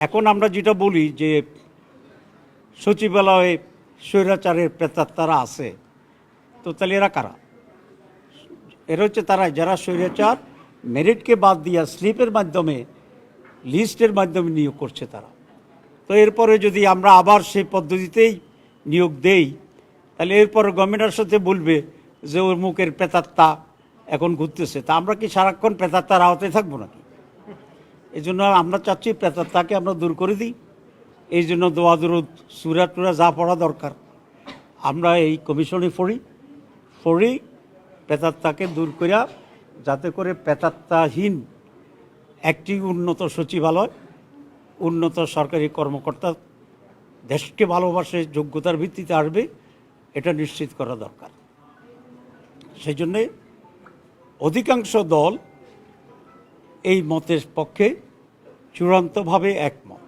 এখন আমরা যেটা বলি যে সচিবালয়ে স্বৈরাচারের প্রেতাত্মারা আছে, তো তাহলে এরা কারা? এরা হচ্ছে তারা, যারা স্বৈরাচার মেরিটকে বাদ দিয়া স্লিপের মাধ্যমে, লিস্টের মাধ্যমে নিয়োগ করছে তারা। তো এরপরে যদি আমরা আবার সেই পদ্ধতিতেই নিয়োগ দেই, তাহলে এরপর গভর্নমেন্টের সাথে বলবে যে ওর মুখের প্রেতাত্মা এখন ঘুরতেছে। তা আমরা কি সারাক্ষণ প্রেতাত্মার আওতায় থাকব নাকি? এই জন্য আমরা চাচ্ছি প্রেতাত্মাকে আমরা দূর করে দিই। এই জন্য দোয়া দুরুদ সুরা টুরা যা পড়া দরকার। আমরা এই কমিশনে পড়ি। পড়ি প্রেতাত্মাকে দূর করিয়া যাতে করে প্রেতাত্মাহীন একটি উন্নত সচিবালয়, উন্নত সরকারি কর্মকর্তা দেশকে ভালোবাসে, যোগ্যতার ভিত্তিতে আসবে, এটা নিশ্চিত করা দরকার। সেই জন্যে অধিকাংশ দল এই মতের পক্ষে চূড়ান্তভাবে একমত।